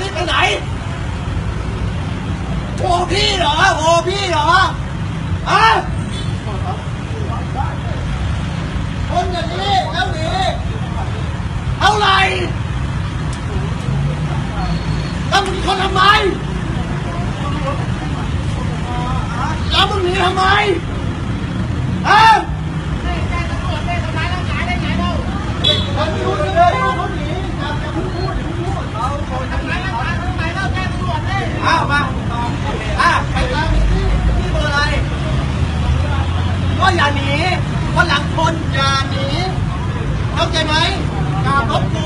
พี่ไปไหนโอ้พี่เหรอโอ้พี่เหรออะคนอย่างนี้แล้วหนีเอาไร่แล้วมึงคนทำไมแล้วมึงหนีทำไมอะ อย่าหนีวันหลังคนอย่าหนีเข้าใจไหมการรบก